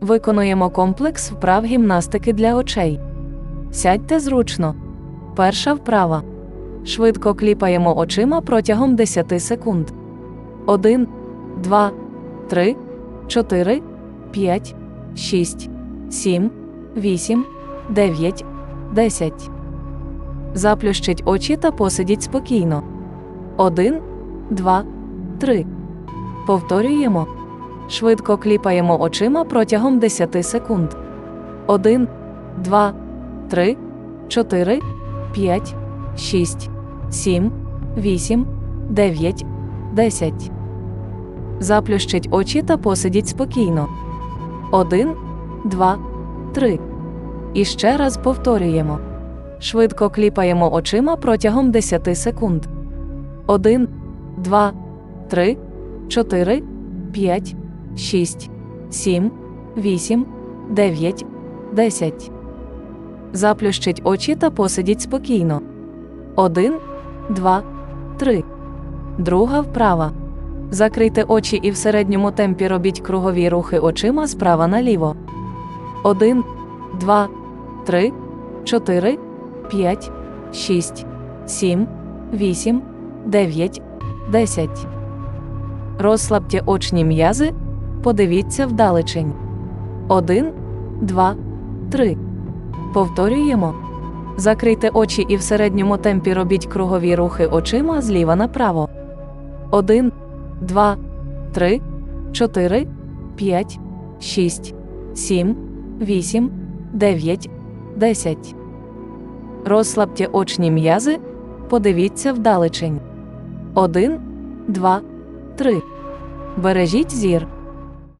Виконуємо комплекс вправ гімнастики для очей. Сядьте зручно. Перша вправа. Швидко кліпаємо очима протягом 10 секунд. 1, 2, 3, 4, 5, 6, 7, 8, 9, 10. Заплющіть очі та посидіть спокійно. 1, 2, 3. Повторюємо. Швидко кліпаємо очима протягом 10 секунд. 1, 2, 3, 4, 5, 6, 7, 8, 9, 10. Заплющіть очі та посидіть спокійно. 1, 2, 3. І ще раз повторюємо. Швидко кліпаємо очима протягом 10 секунд. 1, 2, 3, 4, 5, 6, 7, 8, 9, 10. Заплющіть очі та посидіть спокійно. 1, 2, 3. Друга вправа. Закрийте очі і в середньому темпі робіть кругові рухи очима справа наліво. 1, 2, 3, 4, 5, 6, 7, 8, 9, 10. Розслабте очні м'язи. Подивіться вдалечень. 1, 2, 3. Повторюємо. Закрийте очі і в середньому темпі робіть кругові рухи очима зліва направо. 1, 2, 3, 4, 5, 6, 7, 8, 9, 10. Розслабте очні м'язи. Подивіться вдалечень. 1, 2, 3. Бережіть зір.